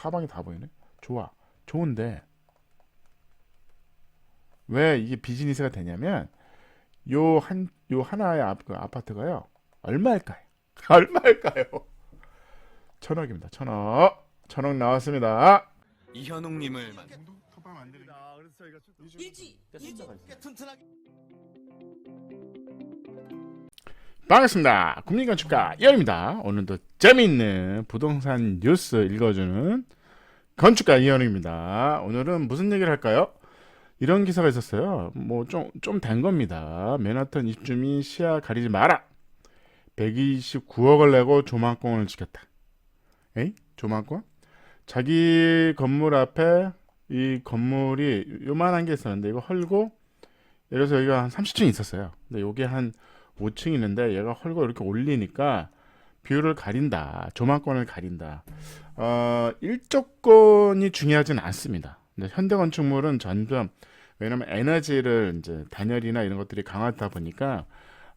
사방이 다 보이네. 좋아. 좋은데 왜 이게 비즈니스가 되냐면 요 한 요 하나의 아, 그 아파트가요. 얼마일까요? 얼마일까요? 천억입니다. 천억. 천억 나왔습니다. 이현웅 님을 만 일지 일지 튼튼하게 반갑습니다. 국민건축가 이현입니다. 오늘도 재미있는 부동산 뉴스 읽어주는 건축가 이현입니다. 오늘은 무슨 얘기를 할까요? 이런 기사가 있었어요. 뭐 좀 좀 된 겁니다. 맨하탄 입주민 시야 가리지 마라. 129억을 내고 조망권을 지켰다. 에이? 조망권? 자기 건물 앞에 이 건물이 요만한 게 있었는데 이거 헐고 예를 들어서 여기가 한 30층 있었어요. 근데 요게 한 5층 있는데 얘가 헐고 이렇게 올리니까 뷰를 가린다. 조망권을 가린다. 어, 일조권이 중요하진 않습니다. 근데 현대 건축물은 점점 왜냐면 에너지를 이제 단열이나 이런 것들이 강화하다 보니까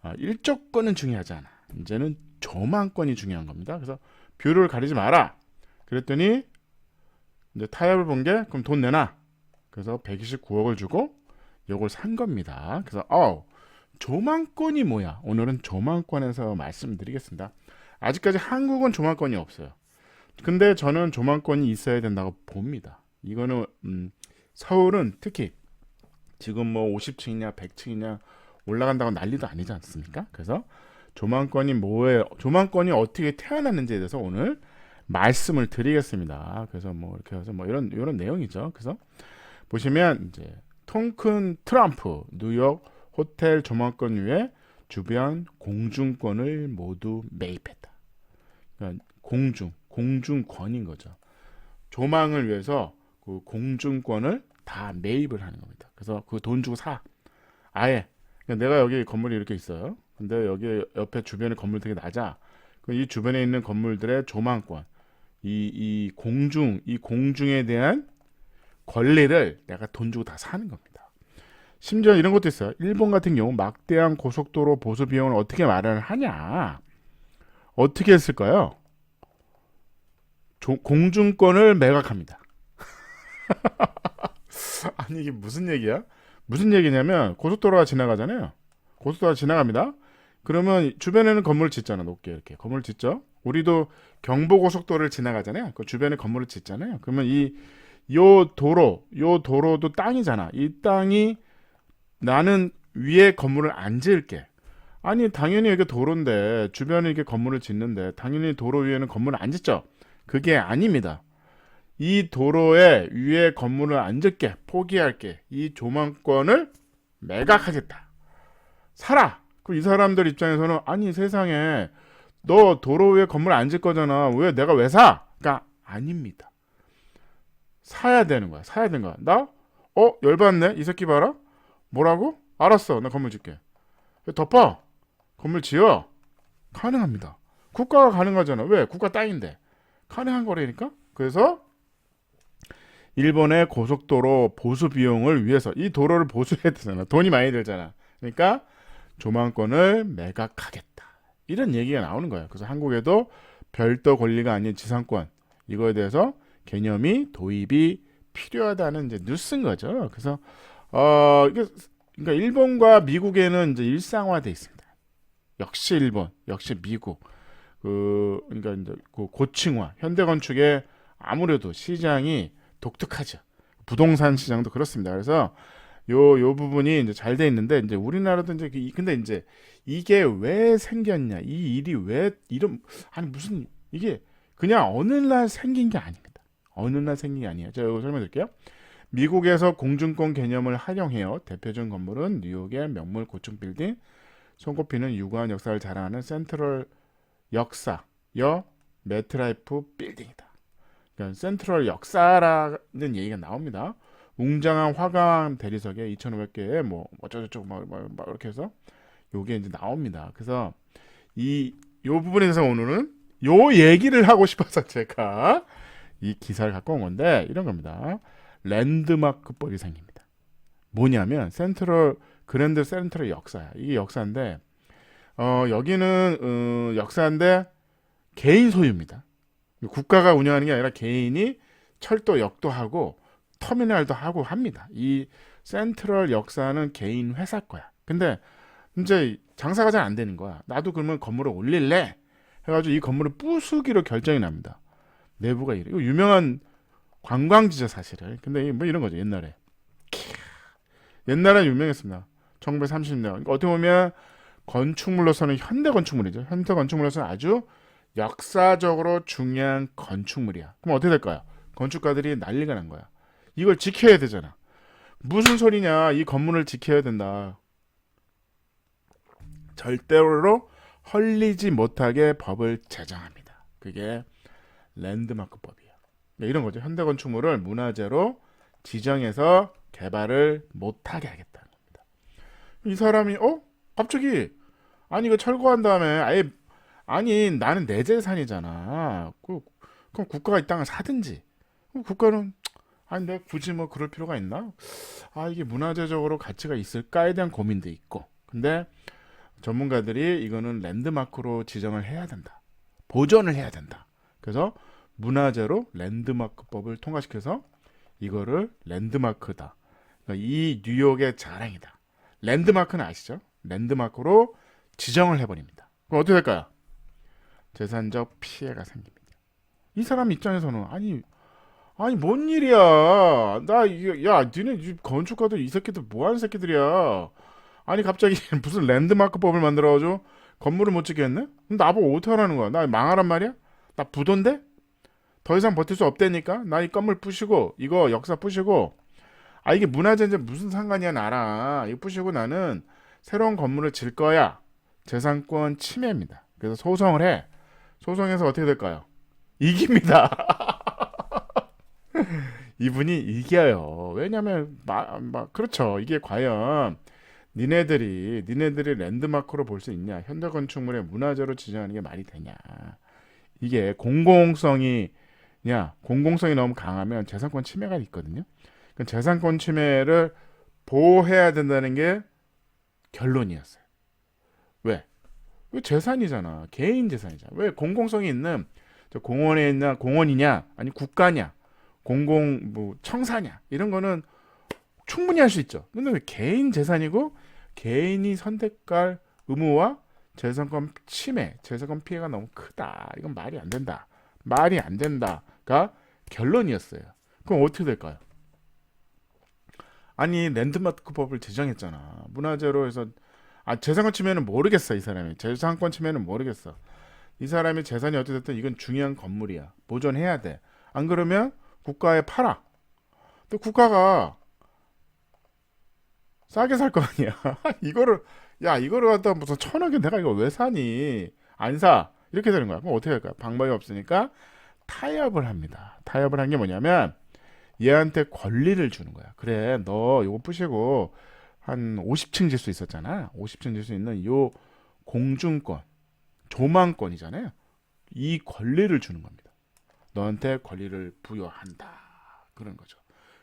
어, 일조권은 중요하지 않아. 이제는 조망권이 중요한 겁니다. 그래서 뷰를 가리지 마라. 그랬더니 이제 타협을 본 게 그럼 돈 내놔. 그래서 129억을 주고 요걸 산 겁니다. 그래서 어 조망권이 뭐야? 오늘은 조망권에서 말씀드리겠습니다. 아직까지 한국은 조망권이 없어요. 근데 저는 조망권이 있어야 된다고 봅니다. 이거는 음, 서울은 특히 지금 뭐 50층이냐 100층이냐 올라간다고 난리도 아니지 않습니까? 그래서 조망권이 뭐예요? 조망권이 어떻게 태어났는지에 대해서 오늘 말씀을 드리겠습니다. 그래서 뭐 이렇게 해서 뭐 이런 이런 내용이죠. 그래서 보시면 이제 통큰 트럼프 뉴욕 호텔 조망권 위에 주변 공중권을 모두 매입했다. 그러니까 공중 공중권인 거죠. 조망을 위해서 그 공중권을 다 매입을 하는 겁니다. 그래서 그 돈 주고 사. 아예 그러니까 내가 여기 건물이 이렇게 있어요. 근데 여기 옆에 주변에 건물 되게 낮아. 그이 주변에 있는 건물들의 조망권, 이, 이 공중, 이 공중에 대한 권리를 내가 돈 주고 다 사는 겁니다. 심지어 이런 것도 있어요. 일본 같은 경우 막대한 고속도로 보수 비용을 어떻게 마련을 하냐? 어떻게 했을까요? 조- 공중권을 매각합니다. 아니 이게 무슨 얘기야? 무슨 얘기냐면 고속도로가 지나가잖아요. 고속도로가 지나갑니다. 그러면 주변에는 건물을 짓잖아. 높게 이렇게 건물을 짓죠. 우리도 경부고속도로를 지나가잖아요. 그 주변에 건물을 짓잖아요. 그러면 이 요 도로, 요 도로도 땅이잖아. 이 땅이 나는 위에 건물을 안 지을게. 아니 당연히 이게 도로인데 주변에 이렇게 건물을 짓는데 당연히 도로 위에는 건물을 안 짓죠. 그게 아닙니다. 이 도로에 위에 건물을 안 짓게 포기할게. 이 조망권을 매각하겠다. 사라. 그이 사람들 입장에서는 아니 세상에 너 도로 위에 건물 안짓 거잖아. 왜 내가 왜 사? 그러니까 아닙니다. 사야 되는 거야. 사야 되는 거야. 나? 어? 열받네. 이 새끼 봐라. 뭐라고? 알았어. 나 건물 짓게. 덮어. 건물 지어. 가능합니다. 국가가 가능하잖아. 왜? 국가 땅인데. 가능한 거라니까. 그래서 일본의 고속도로 보수 비용을 위해서 이 도로를 보수해야 되잖아. 돈이 많이 들잖아. 그러니까 조망권을 매각하겠다. 이런 얘기가 나오는 거예요. 그래서 한국에도 별도 권리가 아닌 지상권 이거에 대해서 개념이 도입이 필요하다는 이제 뉴스인 거죠. 그래서 어 이게 그러니까 일본과 미국에는 이제 일상화돼 있습니다. 역시 일본, 역시 미국. 그 그러니까 이제 그 고층화, 현대 건축의 아무래도 시장이 독특하죠. 부동산 시장도 그렇습니다. 그래서 요 요 부분이 이제 잘 돼 있는데 이제 우리나라도 이제 이- 근데 이제 이게 왜 생겼냐? 이 일이 왜 이런 아니 무슨 이게 그냥 어느 날 생긴 게 아닙니다. 어느 날 생긴 게 아니에요. 제가 설명드릴게요. 미국에서 공중권 개념을 활용해요. 대표적인 건물은 뉴욕의 명물 고층 빌딩, 손꼽히는 유구한 역사를 자랑하는 센트럴 역사 여 메트라이프 빌딩이다. 그러니까 센트럴 역사라는 얘기가 나옵니다. 웅장한 화강 대리석에 2,500개의 뭐 어쩌고저쩌고 막, 막, 막 이렇게 해서 요게 이제 나옵니다. 그래서 이 요 부분에 대해서 오늘은 요 얘기를 하고 싶어서 제가 이 기사를 갖고 온 건데 이런 겁니다. 랜드마크법이 생깁니다. 뭐냐면 센트럴 그랜드 센트럴 역사야. 이게 역사인데 어 여기는 어, 역사인데 개인 소유입니다. 국가가 운영하는 게 아니라 개인이 철도 역도 하고 터미널도 하고 합니다. 이 센트럴 역사는 개인 회사 거야. 근데 이제 장사가 잘 안 되는 거야. 나도 그러면 건물을 올릴래 해가지고 이 건물을 부수기로 결정이 납니다. 내부가 이래. 이거 유명한 관광지죠 사실은. 근데 뭐 이런 거죠 옛날에. 캬. 옛날에 유명했습니다. 1930년. 그러니까 어떻게 보면 건축물로서는 현대 건축물이죠. 현대 건축물로서는 아주 역사적으로 중요한 건축물이야. 그럼 어떻게 될까요? 건축가들이 난리가 난 거야. 이걸 지켜야 되잖아. 무슨 소리냐? 이 건물을 지켜야 된다. 절대로 헐리지 못하게 법을 제정합니다. 그게 랜드마크법이에요. 네, 이런 거죠. 현대 건축물을 문화재로 지정해서 개발을 못하게 겁니다. 이 사람이 어 갑자기 아니 이거 철거한 다음에 아예 아니 나는 내 재산이잖아. 그, 그럼 국가가 이 땅을 사든지. 국가는 아니 내가 굳이 뭐 그럴 필요가 있나? 아 이게 문화재적으로 가치가 있을까에 대한 고민도 있고. 근데 전문가들이 이거는 랜드마크로 지정을 해야 된다. 보존을 해야 된다. 그래서 문화재로 랜드마크법을 통과시켜서 이거를 랜드마크다. 그러니까 이 뉴욕의 자랑이다. 랜드마크는 아시죠? 랜드마크로 지정을 해버립니다. 그럼 어떻게 될까요? 재산적 피해가 생깁니다. 이 사람 입장에서는 아니 아니 뭔 일이야? 나 이게 야 니네 이 건축가들 이 새끼들 뭐 하는 새끼들이야? 아니 갑자기 무슨 랜드마크법을 만들어가지고 건물을 못 짓겠네? 나보고 어떻게 하라는 거야? 나 망하란 말이야? 나 부도인데? 더 이상 버틸 수 없다니까? 나 이 건물 부시고 이거 역사 부시고 아 이게 문화재인지 무슨 상관이야 나랑 이거 부시고 나는 새로운 건물을 질 거야. 재산권 침해입니다. 그래서 소송을 해. 소송해서 어떻게 될까요? 이깁니다. 이분이 이겨요. 왜냐면 마, 마, 그렇죠. 이게 과연 니네들이 니네들이 랜드마크로 볼 수 있냐? 현대 건축물의 문화재로 지정하는 게 말이 되냐? 이게 공공성이 냐? 공공성이 너무 강하면 재산권 침해가 있거든요. 그 재산권 침해를 보호해야 된다는 게 결론이었어요. 왜? 왜 재산이잖아. 개인 재산이잖아. 왜 공공성이 있는 저 공원에 있나 공원이냐 아니 국가냐 공공 뭐 청사냐 이런 거는 충분히 할 수 있죠. 근데 왜 개인 재산이고 개인이 선택할 의무와 재산권 침해, 재산권 피해가 너무 크다. 이건 말이 안 된다. 말이 안 된다가 결론이었어요. 그럼 어떻게 될까요? 아니 랜드마크법을 제정했잖아. 문화재로 해서 아 재산권 침해는 모르겠어 이 사람이 재산권 침해는 모르겠어. 이 사람의 재산이 어찌됐든 이건 중요한 건물이야. 보존해야 돼. 안 그러면 국가에 팔아. 또 국가가 싸게 살 거 아니야. 이거를 야 이거를 갖다 무슨 천억에 내가 이거 왜 사니? 안 사. 이렇게 되는 거야. 그럼 어떻게 할까요? 방법이 없으니까 타협을 합니다. 타협을 한 게 뭐냐면 얘한테 권리를 주는 거야. 그래, 너 이거 부시고 한 50층 질수 있었잖아. 50층 질수 있는 요 공중권, 조망권이잖아요. 이 권리를 주는 겁니다. 너한테 권리를 부여한다. 그런 거죠.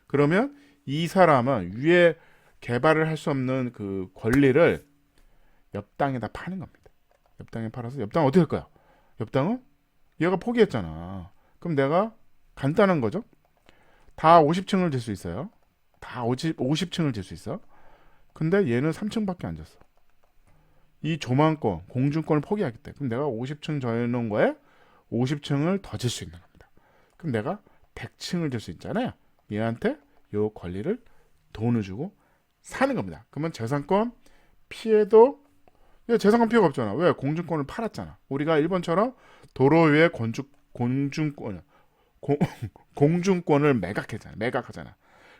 그러면 이 사람은 위에 개발을 할 수 없는 그 권리를 옆 땅에다 파는 겁니다. 옆 땅에 팔아서 옆 땅 어떻게 할까요? 옆 땅은 얘가 포기했잖아. 그럼 내가 간단한 거죠. 다 50층을 질수 있어요. 다 50, 50층을 질수 있어. 근데 얘는 3층밖에 안 졌어. 이 조망권, 공중권을 포기하겠다. 그럼 내가 50층 져놓은 거에 50층을 더 질 수 있는 겁니다. 그럼 내가 100층을 질 수 있잖아요. 얘한테 요 권리를 돈을 주고 사는 겁니다. 그러면 재산권 피해도 야, 재산권 피해가 없잖아. 왜? 공중권을 팔았잖아. 우리가 일본처럼 도로 위에 건축 공중권 공, 공중권을 매각했잖아. 매각하잖아.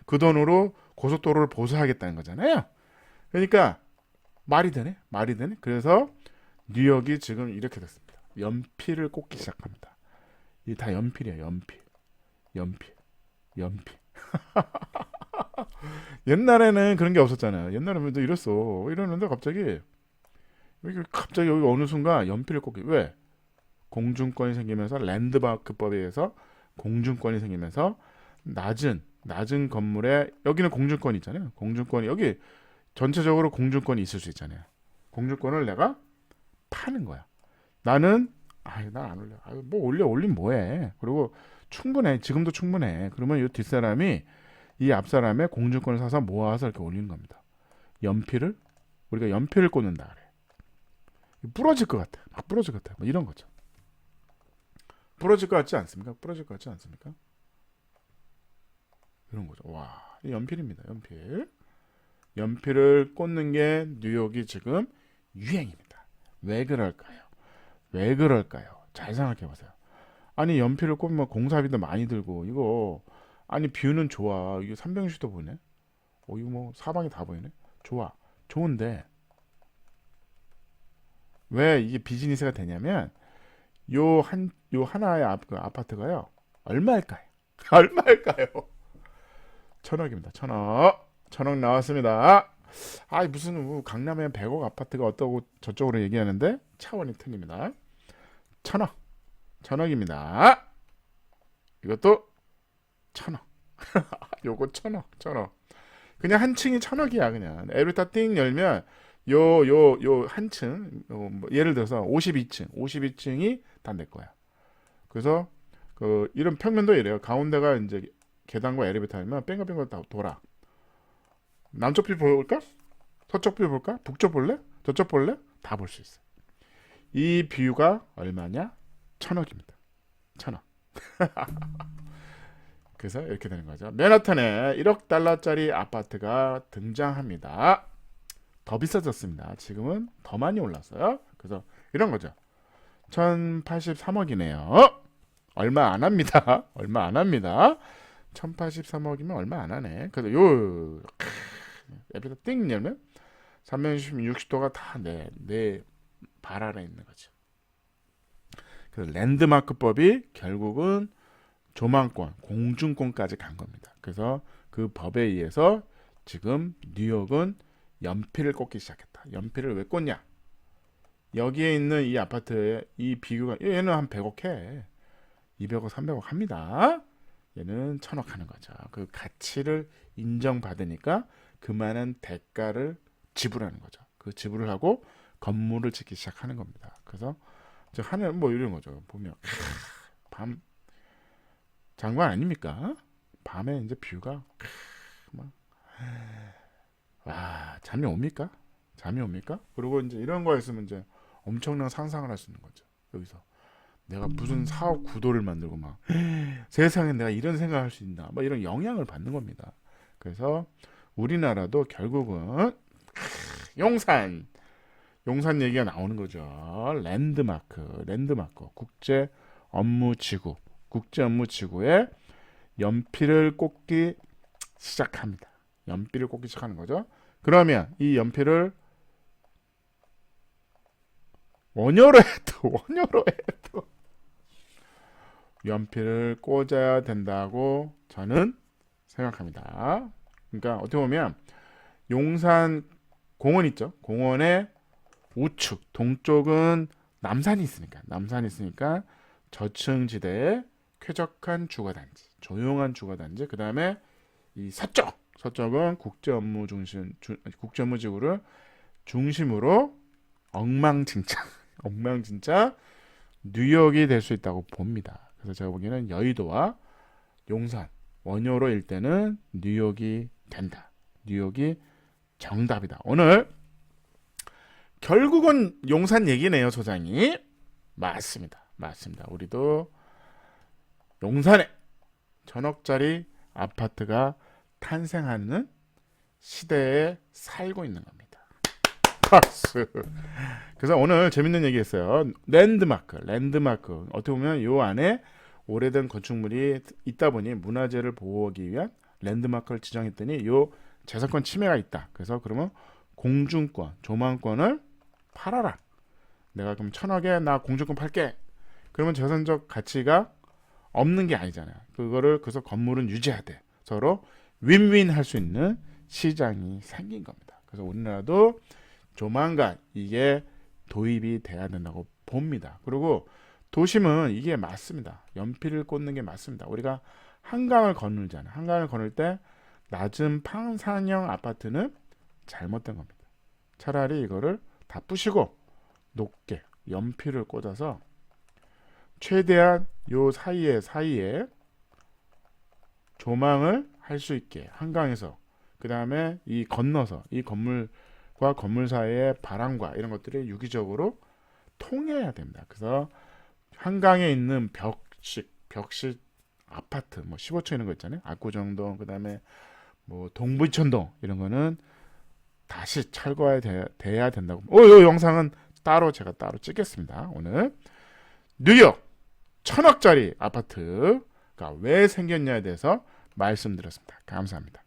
그 돈으로 고속도로를 보수하겠다는 거잖아요. 그러니까 말이 되네. 말이 되네. 그래서 뉴욕이 지금 이렇게 됐습니다. 연필을 꽂기 시작합니다. 이다 연필이야. 연필. 연필. 연필. 옛날에는 그런 게 없었잖아요. 옛날에는 또 이랬어. 이러는데 갑자기 여기 갑자기 여기 어느 순간 연필을 꽂기 왜? 공중권이 생기면서 랜드마크법에 의해서 공중권이 생기면서 낮은 낮은 건물에 여기는 공중권 있잖아요. 공중권이 여기 전체적으로 공중권이 있을 수 있잖아요. 공중권을 내가 파는 거야. 나는 아유 난안 올려. 아유 뭐 올려 올림 뭐해. 그리고 충분해. 지금도 충분해. 그러면 이 뒷사람이 이 앞사람의 공주권을 사서 모아서 이렇게 올리는 겁니다. 연필을 우리가 연필을 꽂는다 그래. 부러질 것 같아. 막 부러질 것 같아. 뭐 이런 거죠. 부러질 것 같지 않습니까? 부러질 것 같지 않습니까? 이런 거죠. 와, 이 연필입니다. 연필. 연필을 꽂는 게 뉴욕이 지금 유행입니다. 왜 그럴까요? 왜 그럴까요? 잘 생각해 보세요. 아니 연필을 꽂으면 공사비도 많이 들고 이거 아니 뷰는 좋아. 이게 삼병시도 보이네. 어 이거 뭐 사방이 다 보이네. 좋아. 좋은데 왜 이게 비즈니스가 되냐면 요 한 요 하나의 아, 그 아파트가요 얼마일까요? 얼마일까요? 천억입니다. 천억. 천억 나왔습니다. 아 무슨 뭐 강남에 100억 아파트가 어떠고 저쪽으로 얘기하는데 차원이 틀립니다. 천억. 천억입니다. 이것도 천억. 요거 천억. 천억. 그냥 한 층이 천억이야 그냥. 에르타 띵 열면 요 요 요 한층 뭐 예를 들어서 52층, 52층이 다 내 거야. 그래서 그 이런 평면도 이래요. 가운데가 이제 계단과 엘리베이터 하면 뺑글뺑글 다 돌아. 남쪽 뷰 볼까? 서쪽 뷰 볼까? 북쪽 볼래? 저쪽 볼래? 다 볼 수 있어. 이 뷰가 얼마냐? 천억입니다. 천억. 그래서 이렇게 되는 거죠. 맨하탄에 1억 달러짜리 아파트가 등장합니다. 더 비싸졌습니다. 지금은 더 많이 올랐어요. 그래서 이런 거죠. 1083억이네요. 얼마 안 합니다. 얼마 안 합니다. 1083억이면 얼마 안 하네. 그래서 요 에피다 띵 열면 360도가 다내내 발 아래 있는 거죠. 그래서 랜드마크법이 결국은 조망권, 공중권까지 간 겁니다. 그래서 그 법에 의해서 지금 뉴욕은 연필을 꽂기 시작했다. 연필을 왜 꽂냐? 여기에 있는 이 아파트의 이 비교가 얘는 한 100억 해. 200억, 300억 합니다. 얘는 천억 하는 거죠. 그 가치를 인정받으니까 그만한 대가를 지불하는 거죠. 그 지불을 하고 건물을 짓기 시작하는 겁니다. 그래서 저 하늘 뭐 이런 거죠. 보면 크, 밤 장관 아닙니까? 밤에 이제 뷰가 크, 막, 와 잠이 옵니까? 잠이 옵니까? 그리고 이제 이런 거 있으면 이제 엄청난 상상을 할 수 있는 거죠. 여기서 내가 무슨 사업 구도를 만들고 막 세상에 내가 이런 생각할 수 있나? 뭐 이런 영향을 받는 겁니다. 그래서 우리나라도 결국은 크, 용산 용산 얘기가 나오는 거죠. 랜드마크, 랜드마크, 국제 업무 지구, 국제 업무 지구에 연필을 꽂기 시작합니다. 연필을 꽂기 시작하는 거죠. 그러면 이 연필을 원효로 해도 원효로 해도 연필을 꽂아야 된다고 저는 생각합니다. 그러니까 어떻게 보면 용산 공원 있죠. 공원의 우측 동쪽은 남산이 있으니까 남산이 있으니까 저층 지대에 쾌적한 주거단지, 조용한 주거단지. 그 다음에 이 서쪽 서쪽은 국제 업무 중심 주, 국제 업무 지구를 중심으로 엉망진창 엉망진창 뉴욕이 될 수 있다고 봅니다. 그래서 제가 보기에는 여의도와 용산 원효로 일 때는 뉴욕이 된다. 뉴욕이 정답이다. 오늘 결국은 용산 얘기네요, 소장이. 맞습니다. 맞습니다. 우리도 용산에 천억짜리 아파트가 탄생하는 시대에 살고 있는 겁니다. 박수. 그래서 오늘 재밌는 얘기 했어요. 랜드마크, 랜드마크. 어떻게 보면 요 안에 오래된 건축물이 있다 보니 문화재를 보호하기 위한 랜드마크를 지정했더니 요 재산권 침해가 있다. 그래서 그러면 공중권, 조망권을 팔아라. 내가 그럼 천억에 나 공중권 팔게. 그러면 재산적 가치가 없는 게 아니잖아요. 그거를 그래서 건물은 유지해야 돼. 서로 윈윈 할 수 있는 시장이 생긴 겁니다. 그래서 우리나라도 조만간 이게 도입이 돼야 된다고 봅니다. 그리고 도심은 이게 맞습니다. 연필을 꽂는 게 맞습니다. 우리가 한강을 거닐잖아요. 한강을 거닐 때 낮은 판상형 아파트는 잘못된 겁니다. 차라리 이거를 다 부시고 높게 연필을 꽂아서 최대한 요 사이에 사이에 조망을 할 수 있게 한강에서 그 다음에 이 건너서 이 건물과 건물 사이의 바람과 이런 것들이 유기적으로 통해야 됩니다. 그래서 한강에 있는 벽식 벽식 아파트 뭐 15층 이런 거 있잖아요. 압구정동 그다음에 뭐 동부천동 이런 거는 다시 철거해야 돼- 돼야 된다고. 어, 이 영상은 따로 제가 따로 찍겠습니다. 오늘 뉴욕 천억짜리 아파트가 왜 생겼냐에 대해서 말씀드렸습니다. 감사합니다.